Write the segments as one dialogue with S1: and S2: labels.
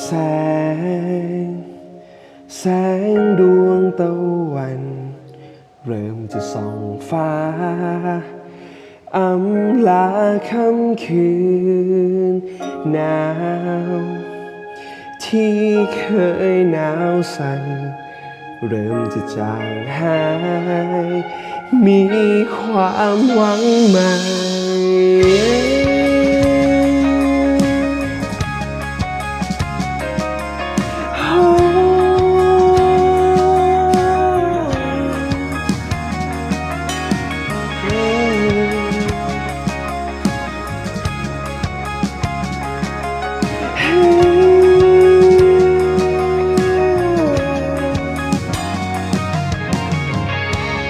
S1: แสง แสงดวงตะวัน เริ่มจะส่องฟ้าอำลาค่ำคืนหนาว ที่เคยหนาวสั่น เริ่มจะจางหาย มีความหวังใหม่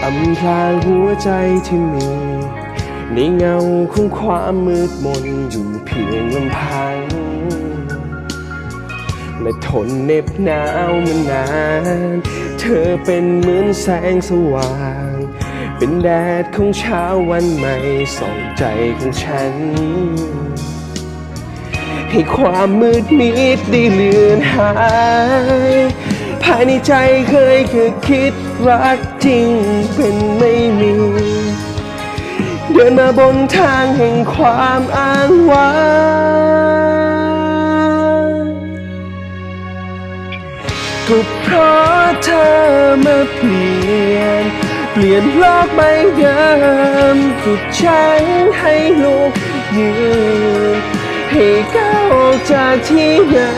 S1: อำพรางหัวใจที่มี ในเงาของความมืดมนอยู่เพียงลำพัง และทนเหน็บหนาวมานาน เธอเป็นเหมือนแสงสว่าง เป็นแดดของเช้าวันใหม่ส่องใจของฉัน ให้ความมืดมิดได้เลือนหาย ภายในใจเคยคือคิดรักจริงเป็นไม่มี เดินมาบนทางแห่งความอ้างว้างก็เพราะเธอมาเปลี่ยน เปลี่ยนโลกใบเดิมจุดฉันให้ลุกยืนให้ก้าวจากที่เดิ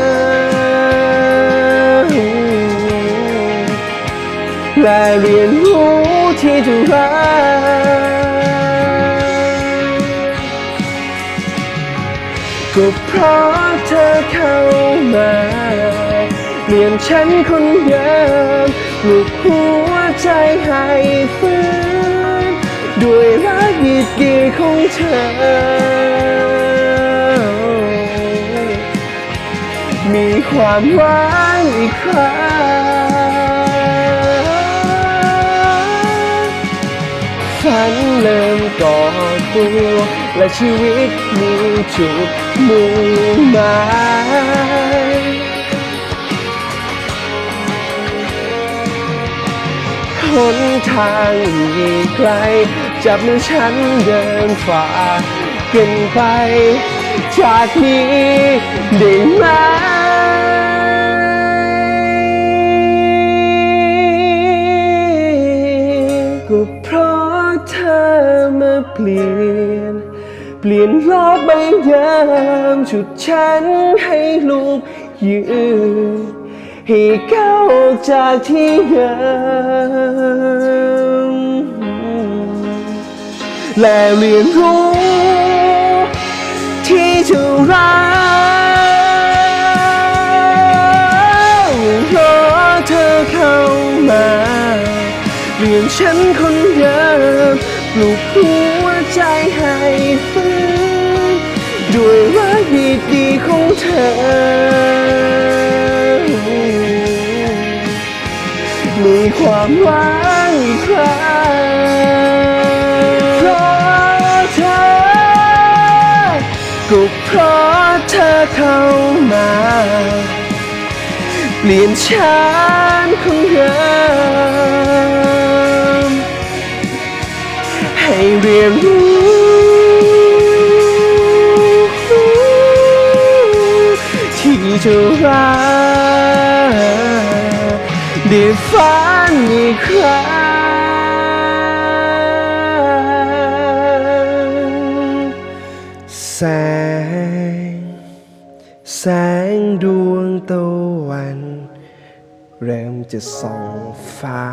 S1: ม และเรียนรู้ที่จะรักก็เพราะเธอเข้ามาเปลี่ยนฉันคนเดิมปลุกหัวใจให้ฟื้นด้วยรักดีดีๆของเธอ มีความหวังอีกครั้ง ฝันเริ่มก่อตัวและชีวิตมีจุดมุ่งหมายหนทางอีกไกล จับมือฉันเดินฝ่ากันไป จากนี้ได้ไหม มาเปลี่ยน เปลี่ยนโลกใบเดิมชุดฉันให้ลูกยืนให้ก้าวออกจากที่เดิมและเรียนรู้ ที่จะรักเพราะเธอเข้ามาเปลี่ยนฉันคน ปลุกหัวใจให้ฟื้นด้วยรักดีๆของเธอ มีความหวังอีกครั้งเพราะเธอก็เพราะเธอเข้ามา เปลี่ยนฉันคนเดิมให้ เรียนรู้ ที่จะรักได้ฝันอีกครั้งแสง แสงดวงตะวัน เริ่มจะส่องฟ้า